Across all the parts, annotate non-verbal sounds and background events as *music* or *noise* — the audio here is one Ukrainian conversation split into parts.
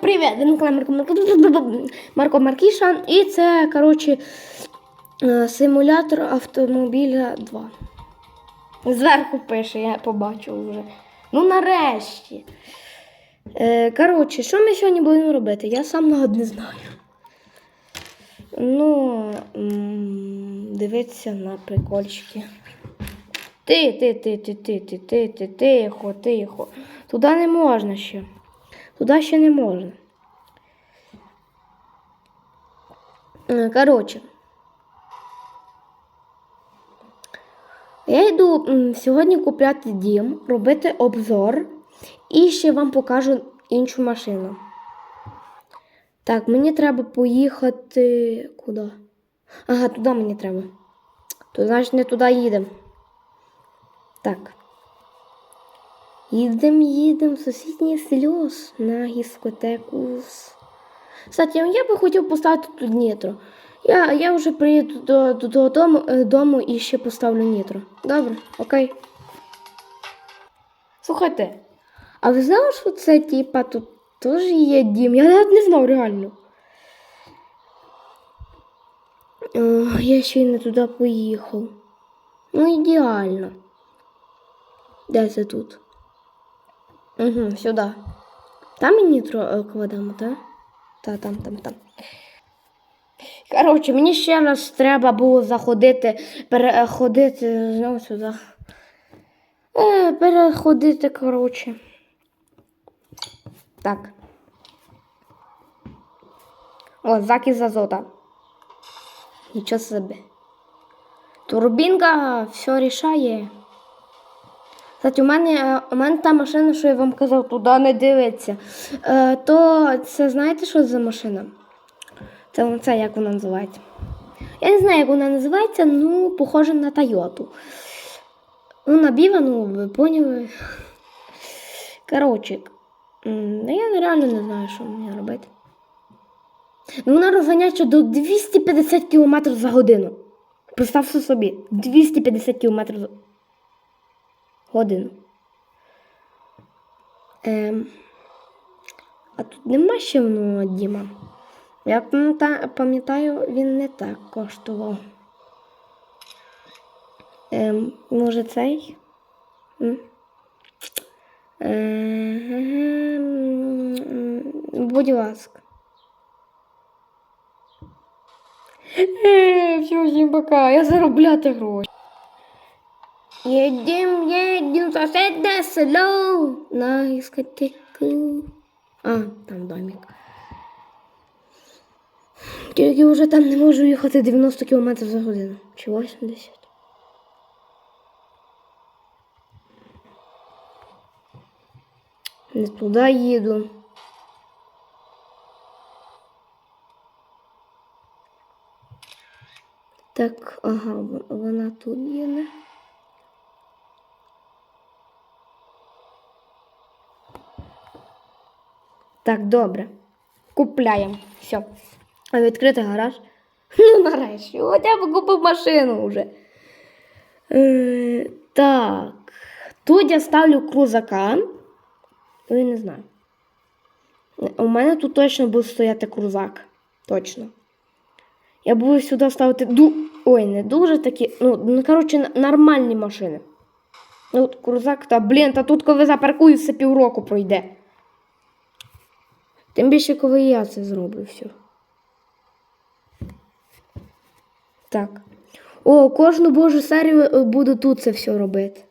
привіт! Ви на Марко, Марко, Маркішан. І це, коротше, е, симулятор автомобіля 2. Зверху пише, я побачив вже. Ну, нарешті. Е, коротше, що ми сьогодні будемо робити? Я сам навіть не знаю. Ну, м, дивитися на прикольчики. Ти, ти, ти, ти, ти, ти, ти, ти, тихо, тихо. Туди не можна ще. Туди ще не можна. Е, Коротше. Я йду сьогодні купляти дім, робити обзор і ще вам покажу іншу машину. Так, мені треба поїхати. Куди? Ага, туди мені треба. То значить не туди їдемо. Так. Їдем, їдем в сусідній сльоз на дискотеку. Кстати, я би хотів поставити тут нітро. Я, я вже приїду до, до, до дому, е, дому і ще поставлю нітро. Добре, окей. Слухайте, а ви знали, що це типа тут теж є дім? Я навіть не знав реально. Е, я ще й не туди поїхав. Ну, ідеально. Де це тут? Угу, сюди. Там і нітро е, кладемо, так? Та, там, там, там. Коротше, мені ще раз треба було заходити, переходити знову сюди. Е, переходити, коротше. Так. О, закис азота. Нічого собі. Турбінка все рішає. Кстати, у мене, е, у мене та машина, що я вам казав, туди не дивиться. Е, то це знаєте, що за машина? Це, це як вона називається? Я не знаю, як вона називається, ну, похоже на Тойоту. Ну, на Біва, ну, ви поняли. Коротше, ну, я реально не знаю, що мені робити. Ну, вона розганяється до 250 км за годину. Представте собі, 250 км за годину. Ем, а тут нема ще воно Діма. Я пам'ятаю, він не так коштував. Ем, може цей? Ем, Будь ласка. Е, всім пока. Я заробляти гроші. Їдем, їдем, сусідне село на дискотеку. А, там домик. Тільки вже там не можу їхати 90 км за годину. Чи 80. Не туди їду. Так, ага, вона тут є, не? Так, добре. Купляємо. Все. А відкрити гараж. *laughs* Ну, нарешті. Хоча б купив машину вже. Е, так. Тут я ставлю крузака. Ну, я не знаю. У мене тут точно буде стояти крузак. Точно. Я буду сюди ставити ду... Ой, не дуже такі. Ну, ну коротше, нормальні машини. Ну, крузак, та блін, та тут коли запаркую, все півроку пройде. Тим більше, коли я це зроблю все. Так. О, кожну божу серію е, буду тут це все робити.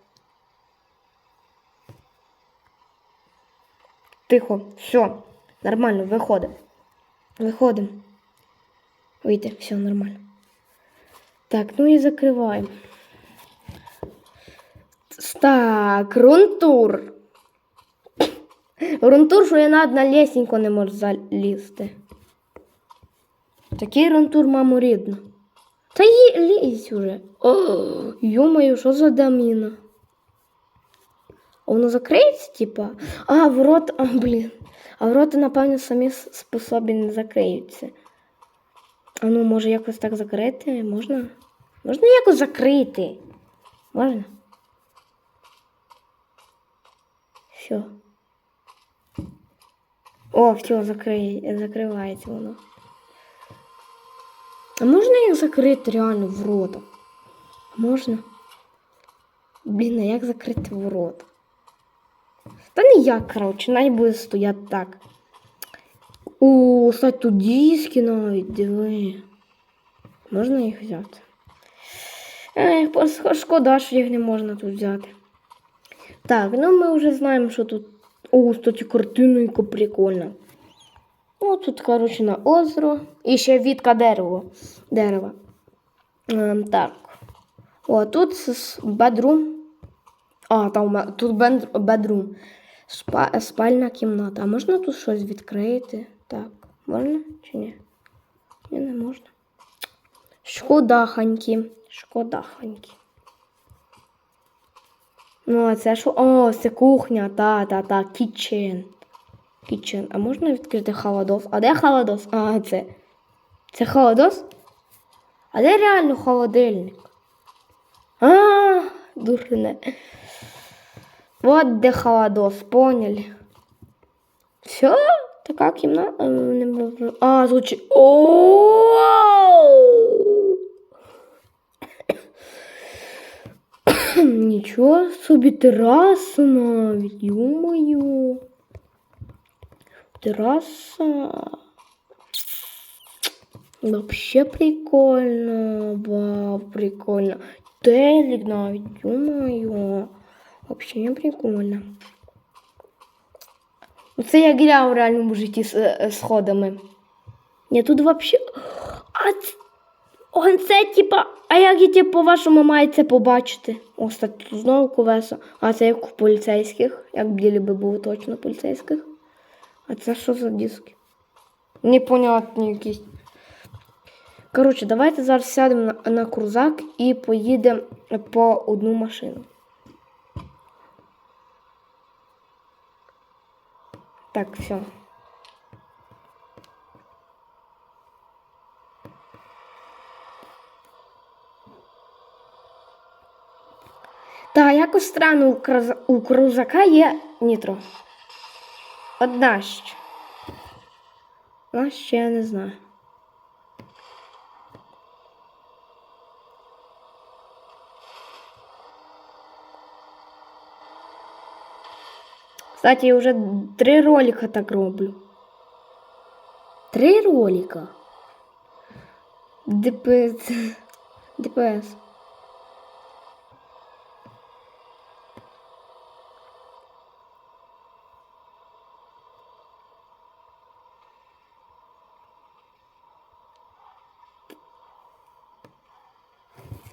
Тихо, все, нормально, виходимо. Виходимо. Вийти, все нормально. Так, ну і закриваємо. Так, рунтур. Рунтур, що я навіть на лесенько не можу залізти. Такий рунтур, мамо, рідно. Та є лізь уже. Йомаю, що за даміна? А воно закриється, типа? А, ворот, а, блін. А ворота, напевно, самі с- по не закриються. А ну, може якось так закрити? Можна? Можна якось закрити? Можна? Все. О, все, закрий, закривається воно. А можна їх закрити реально ворота? Можна? Блін, а як закрити ворота? Та ніяк, коротше, най буде стояти так. О, кстати, тут диски навіть, диви. Можна їх взяти? Ех, шкода, що їх не можна тут взяти. Так, ну ми вже знаємо, що тут. О, кстати, картинка прикольна. Ну, тут, коротше, на озеро. І ще вітка дерева. дерева. Ем, так. О, тут бедрум. А, там тут бедрум. Спа, спальна кімната. А можна тут щось відкрити? Так, можна чи ні? Ні, не можна. Шкодаханьки. Шкодаханьки. Ну, а це що? О, це кухня, та, та, та, кічен. Кічен. А можна відкрити холодос? А де холодос? А, це. Це холодос? А де реально холодильник? А, дурне. Вот де холодос, поняли? Все? Така кімната? Е. А, звучить. О! *coughs* Нічого собі тераса навіть, ё-моё. Тераса. Вообще прикольно, вау, прикольно. Телек навіть, ё-моё. Вообще не прикольно. Це я гуляв у реальному житті з е, сходами. Ні, тут вообще. А це... Он це типа. а як я типу, по-вашому маю це побачити? О, тут знову колеса. А це як у поліцейських. Як білі би було точно поліцейських. А це що за диски? Непонятні якісь. Коротше, давайте зараз сядемо на, на крузак і поїдемо по одну машину. Так, все. Та якось странно у, у крузака є нітро. Одна ще. А ще я не знаю. Кстати, я уже три ролика так роблю. Три ролика. ДПС. ДПС.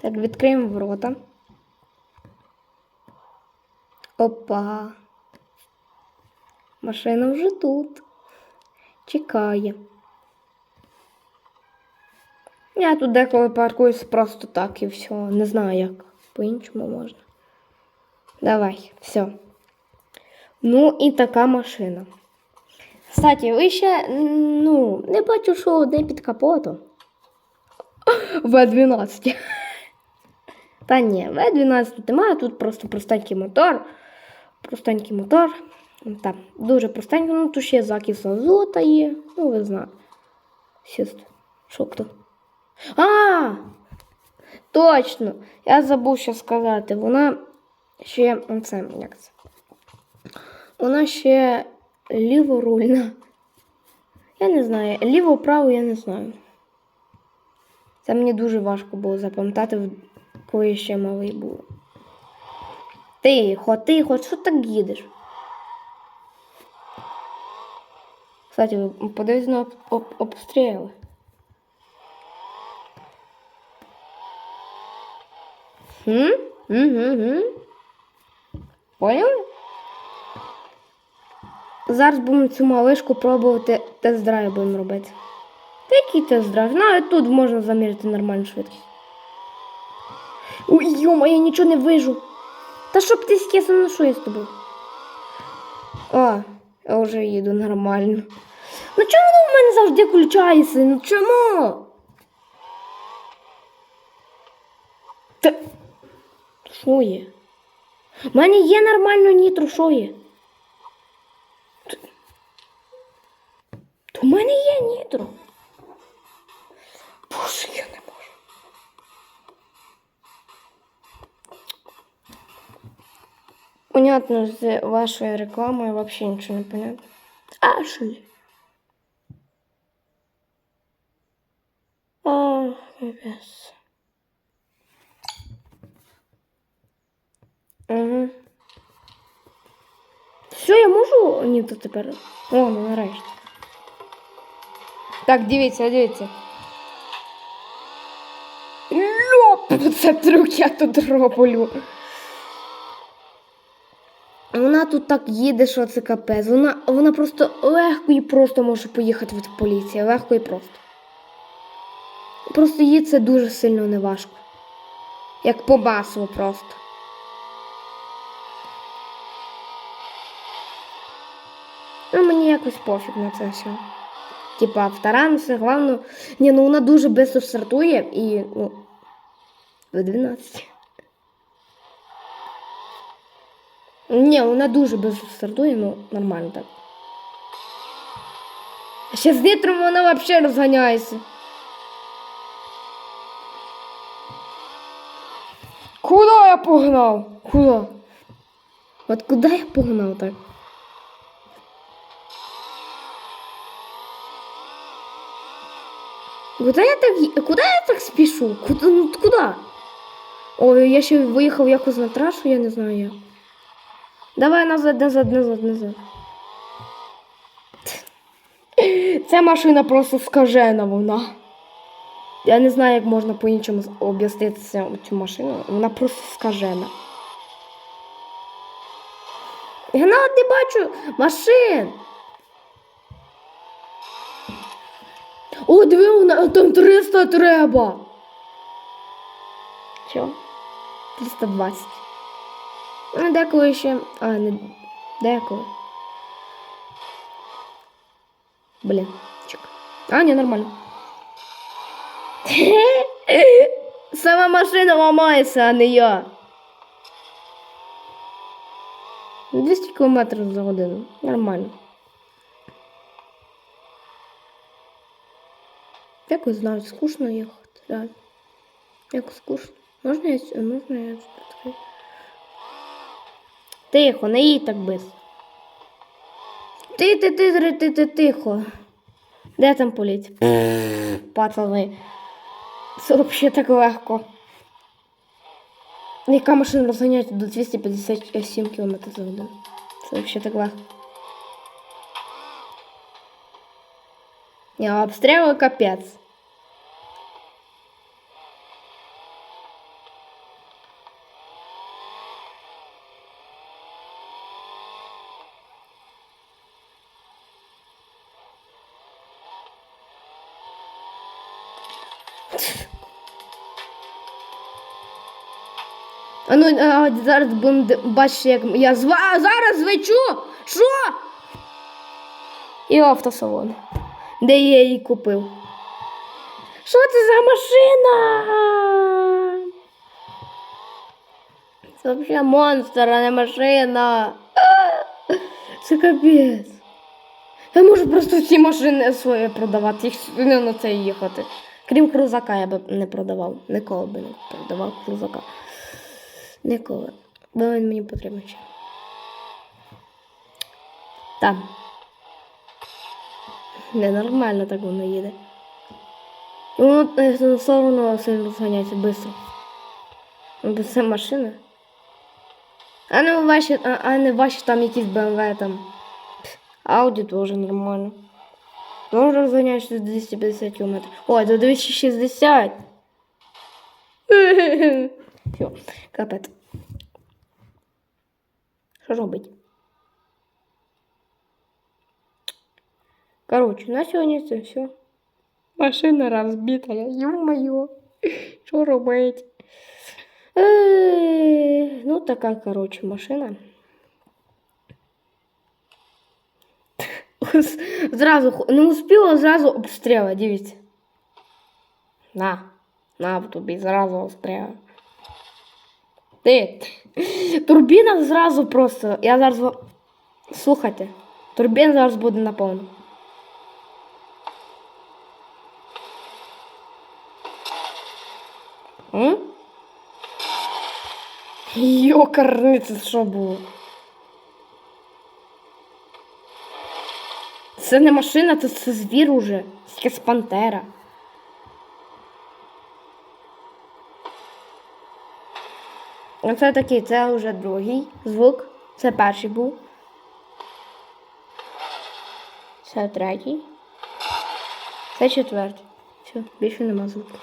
Так, відкриємо ворота. Опа. Машина вже тут. Чекає. Я тут деколи паркуюсь просто так і все. Не знаю як. По-іншому можна. Давай, все. Ну і така машина. Кстати, ви ще, ну, не бачу, що де під капотом. *laughs* В12. Та ні, В12 тут немає, тут просто простенький мотор. Простенький мотор. Так, дуже простенький, ну тут ще закис азота є. Ну, ви знаєте. Сіст. Що хто? А! Точно! Я забув що сказати. Вона ще. Це, як це? Вона ще ліворульна. Я не знаю. Ліво-право я не знаю. Це мені дуже важко було запам'ятати, коли ще малий був. Тихо, тихо, що так їдеш? Кстати, подивись на об, об, обстріли. Хм? Угу. Поняли? Зараз будемо цю малишку пробувати тест-драйв будемо робити. Та який тест-драйв? Навіть тут можна заміряти нормальну швидкість. Ой, йома, я нічого не вижу. Та щоб ти скисав, ну що я з тобою? О, я вже їду нормально. Ну чому воно в мене завжди включається? Ну чому? Та... Що є? У мене є нормально нітро, що є? Т- У мене є нітро. Боже, я не можу. Понятно, з вашою рекламою взагалі нічого не понятно. Ашлі. О, капець. Угу. Все, я можу? Ні, то тепер. О, ну нарешті. Так, дивіться, дивіться. Льоп! Це трюк я тут роблю. Тут так їде, що це капець. Вона, вона просто легко і просто може поїхати від поліції. Легко і просто. Просто їй це дуже сильно не важко. Як по басу просто. Ну, мені якось пофіг на це все. Типа, в Таранусе, головне. Ні, ну вона дуже швидко стартує і, ну, в 12. Ні, вона дуже стартує, ну, нормально так. Ще з нитром вона взагалі розганяється. Куда я погнав? Куда? От куди я погнав так? Куда я так, куда я так спішу? Куда, ну, куда? Ой, я ще виїхав якось на трасу, я не знаю як. Давай назад, назад, назад, назад. Ця машина просто скажена вона. Я не знаю, як можна по-іншому об'яснити цю машину. Вона просто скажена. Я навіть не бачу машин. О, диви, там 300 треба. Що? 320. А деколи ще. А, не деколи. Блін, чек. А, ні, нормально. *laughs* Сама машина ламається, а не я. 200 км за годину. Нормально. Якось знаю, скучно їхати. Реально. Як скучно. Можна я можна я відкрию? Тихо, не їдь так без. Ти, ти, ти, ти, ти, ти, тихо. Де там поліція? Пацани. Це взагалі так легко. Яка машина розганяється до 257 км за годину? Це взагалі так легко. Ні, обстріли капець. А ну а, зараз будемо бачити, як я зва... зараз звичу. Що? І автосалон, де я її купив. Що це за машина? Це взагалі монстр, а не машина. Це капець. Я можу просто всі машини свої продавати, їх не на це їхати. Крім крузака я б не продавав. Ніколи би не продавав крузака. Ніколи. Бо він мені потрібен ще. Там. Ненормально так воно їде. Е, все одно сильно розганяється швидко. Ну, Бо це машина. А не ваші, а, а не ваші там якісь BMW там. Ауді теж нормально. Тоже розганяєшся до 250 км. Ой, до 260. Все, капець. Що робить? Короче, на сьогодні це все. Машина розбита, ё-моё. Що робить? Е, Ну, така, короче, машина. *laughs* Зразу не успела зразу обстрела дивіться. На, на тобі, зразу обстрела Ти. *laughs* Турбіна зразу просто. Я зараз. Слухайте, турбіна зараз буде наповнена. Йокарниця що було? Це не машина, це, це звір уже. Якась пантера. Оце такий, це вже другий звук. Це перший був. Це третій. Це четвертий. Все, більше нема звуку.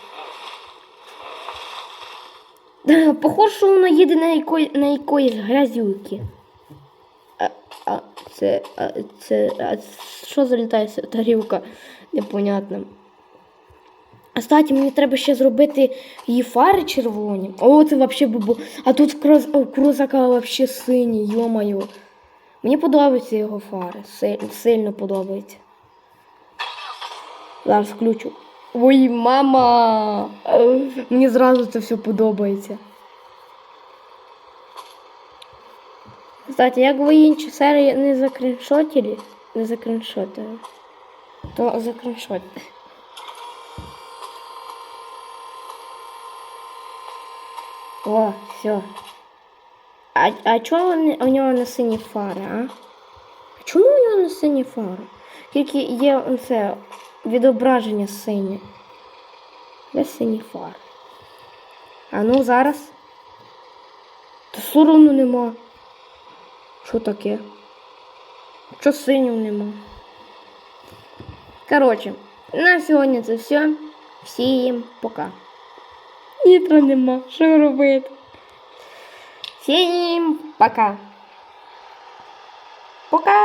Похоже, що воно їде на якоїсь грязюки. Це. А, це. А що залітає тарілка? Непонятно. А статі, мені треба ще зробити її фари червоні. О, це взагалі бубу. А тут крузака взагалі синій, йомаю. Мені подобаються його фари. Сильно, подобається. Зараз включу. Ой, мама! Мені зразу це все подобається. Кстати, як ви інші серії не закріншотили, не закріншотили, то закріншотили. О, все. А, а чого у нього не сині фари, а? А чому у нього не сині фари? Тільки є це відображення синє. Де сині фари? А ну зараз. Та соромно нема. Що таке? Що синього нема? Коротше, на сьогодні це все. Всім пока. Нітра нема. Що робити? Всім пока. Пока.